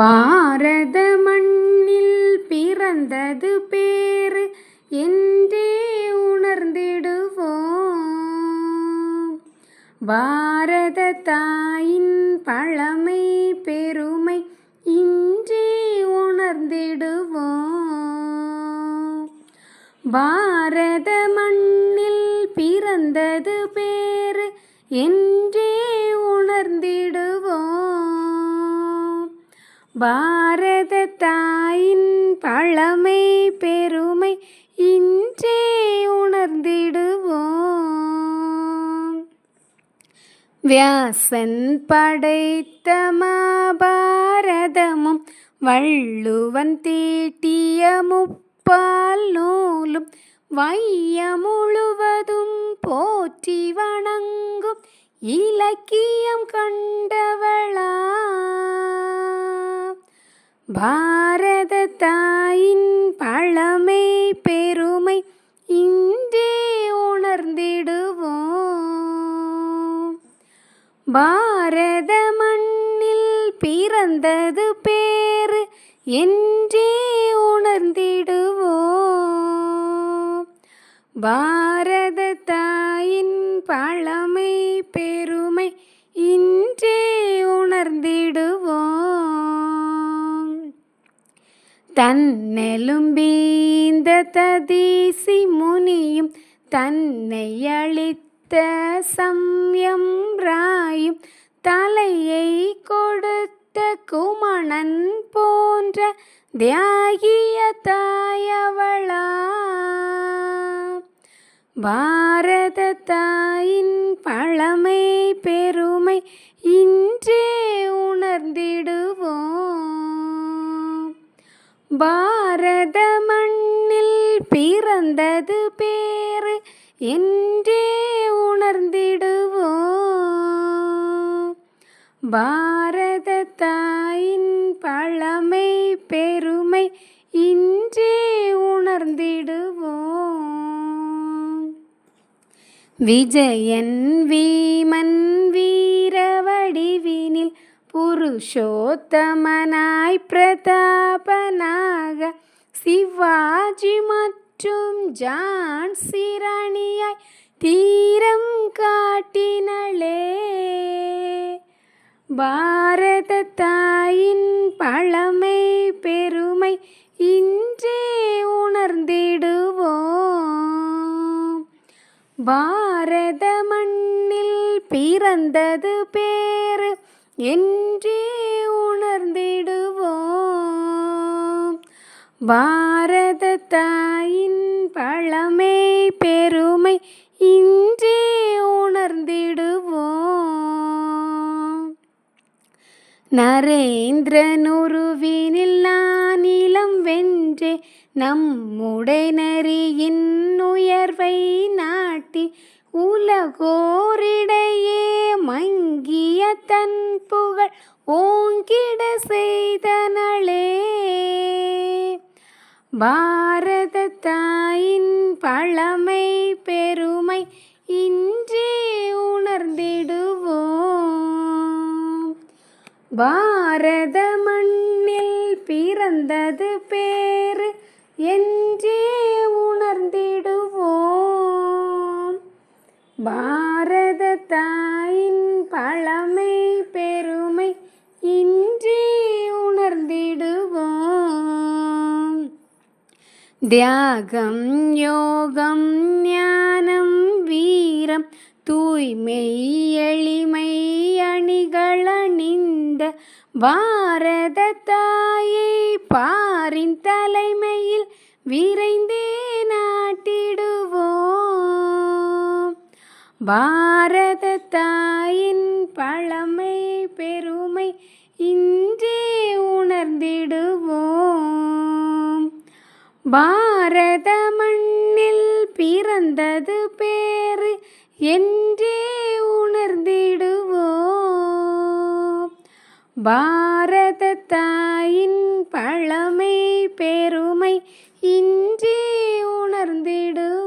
பாரத மண்ணில் பிறந்தது பேரு என்றே உணர்ந்திடுவோம். பாரத தாயின் பழமை பெருமை இன்றே உணர்ந்திடுவோம். பாரத மண்ணில் பிறந்தது பேரு என்றே பாரத தாயின் பழமை பெருமை இன்றே உணர்ந்திடுவோம். வியாசன் படைத்த மாபாரதமும் வள்ளுவன் தீட்டிய முப்பால் நூலும் வைய முழுவதும் போற்றி வணங்கும் இலக்கியம் கண்டவளா பாரத தாயின் பழமை பெருமை இன்றே உணர்ந்திடுவோம். பாரத மண்ணில் பிறந்தது பேரு என்றே உணர்ந்திடுவோம். பாரத தாயின் பழமை பெருமை இன்றே உணர்ந்திடுவோம். தன்னெலும்பீந்த ததீசி முனியும் தன்னை அளித்த சம்யம் ராயும் தலையை கொடுத்த குமணன் போன்ற தியாகிய தாயவளா. பாரத தாயின் பழமை பெருமை இன்றே உணர்ந்திடுவோம். பாரத மண்ணில் பிறந்தது பேறு என்றே உணர்ந்திடுவோம். பாரத தாயின் பழமை பெருமை இன்றே உணர்ந்திடுவோம். விஜயன் வீமன் வீ புருஷோத்தமனாய் பிரதாபனாக சிவாஜி மற்றும் ஜான் சிரணியாய் தீரம் காட்டினளே. பாரத தாயின் பழமை பெருமை இன்றே உணர்ந்திடுவோம். பாரத மண்ணில் பிறந்தது பேரு என்றே உணர்ந்திடுவோம். பாரத தாயின் பழமை பெருமை இன்றே உணர்ந்திடுவோம். நரேந்திரனுருவினில் நான் இளம் வென்றே நம்முடை நரியின் உயர்வை நாட்டி உலகோரிடையே மங்கிய தன் புகழ் ஓங்கிட செய்தனளே. பாரத தாயின் பழமை பெருமை இன்றே உணர்ந்திடுவோம். பாரத மண்ணில் பிறந்தது பேரு என்றே பாரத தாயின் பழமை பெருமை இன்றே உணர்ந்திடுவோம். தியாகம் யோகம் ஞானம் வீரம் தூய்மை எளிமை அணிகள் அணிந்த பாரத தாயை பாரின் தலைமையில் விரைந்தே நாட்டிடுவோம். பாரத தாயின் பழமை பெருமை இன்றே உணர்ந்திடுவோம். பாரத மண்ணில் பிறந்தது பேரு என்றே உணர்ந்திடுவோம். பாரத தாயின் பழமை பெருமை இன்றே உணர்ந்திடுவோம்.